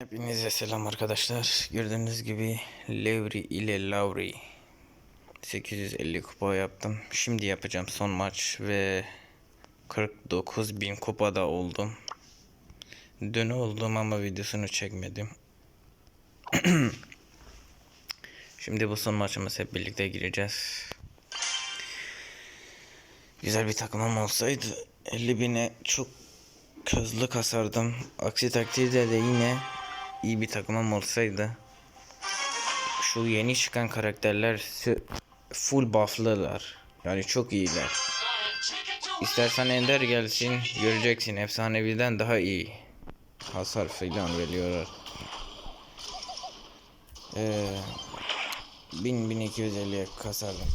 Hepinize selam arkadaşlar. Gördüğünüz gibi Levri ile Lauri 850 kupa yaptım. Şimdi yapacağım son maç ve 49 bin kupada oldum. Dün oldum ama videosunu çekmedim. Şimdi bu son maçımız hep birlikte gireceğiz. Güzel bir takımım olsaydı 50 bine çok hızlı kasardım. Aksi takdirde de yine iyi bir takımım olsaydı şu yeni çıkan karakterler full buff'lılar. Yani çok iyiler. İstersen Ender gelsin göreceksin efsaneviden daha iyi. Hasar filan veriyorlar. Ee, 1000 1250'ye kasardım.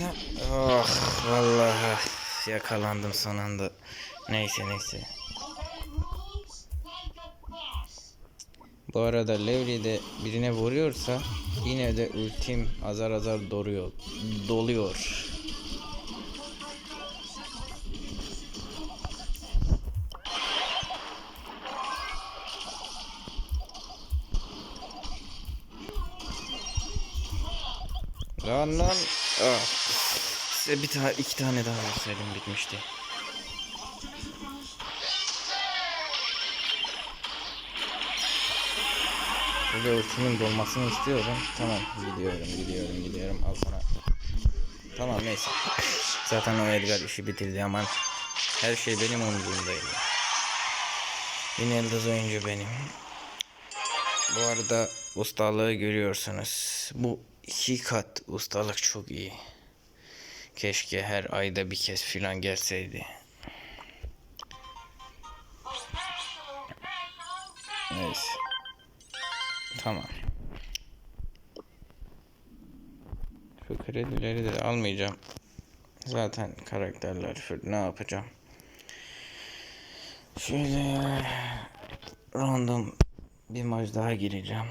Ya, oh vallahi yakalandım son anda. Neyse neyse. Bu arada Levri de birine vuruyorsa yine de ultim azar azar doruyor, doluyor. Lan lan. Ah. Size bir tane iki tane daha verseydim bitmişti. Burada ultimin dolmasını istiyorum. Tamam gidiyorum gidiyorum gidiyorum al sana. Tamam neyse. Zaten o Edgar işi bitirdi aman. Her şey benim omzumdaydı. Yine yıldız oyuncu benim. Bu arada ustalığı görüyorsunuz. Bu iki kat ustalık çok iyi. Keşke her ayda bir kez filan gelseydi. Neyse. Tamam. Şu kredileri de almayacağım. Zaten karakterler ne yapacağım? Şöyle random bir maç daha gireceğim.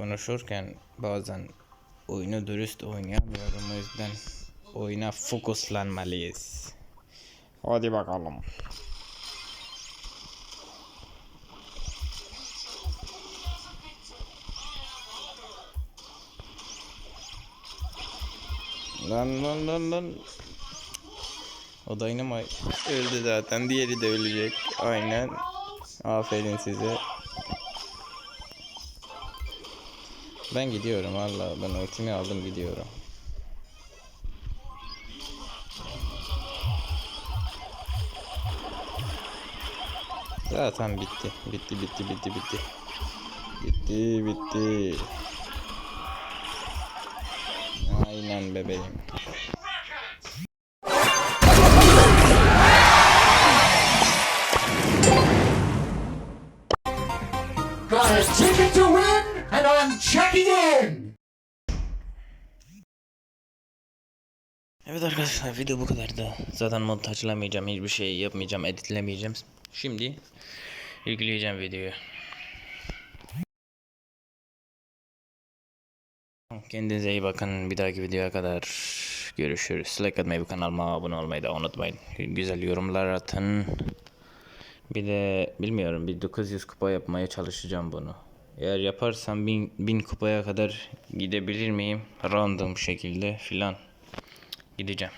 Konuşurken bazen oyunu dürüst oynayamıyorum o yüzden oyuna fokuslanmalıyız. Hadi bakalım. Lan lan lan lan. O Dynamite öldü zaten. Diğeri de ölecek. Aynen. Aferin size. Ben gidiyorum valla. Ben ultimi aldım gidiyorum. Zaten bitti. Bitti bitti bitti bitti. Bitti bitti. Aynen bebeğim. Got a ticket to win, and I'm checking in! Evet arkadaşlar video bu kadardı. Zaten montajlamayacağım, hiçbir şey yapmayacağım, editlemeyeceğim. Şimdi yükleyeceğim videoyu. Kendinize iyi bakın. Bir dahaki videoya kadar görüşürüz. Like atmayı, bu kanalıma abone olmayı da unutmayın. Güzel yorumlar atın. Bir de bilmiyorum bir 900 kupa yapmaya çalışacağım bunu. Eğer yaparsam 1000, 1000 kupaya kadar gidebilir miyim? Random şekilde filan gideceğim.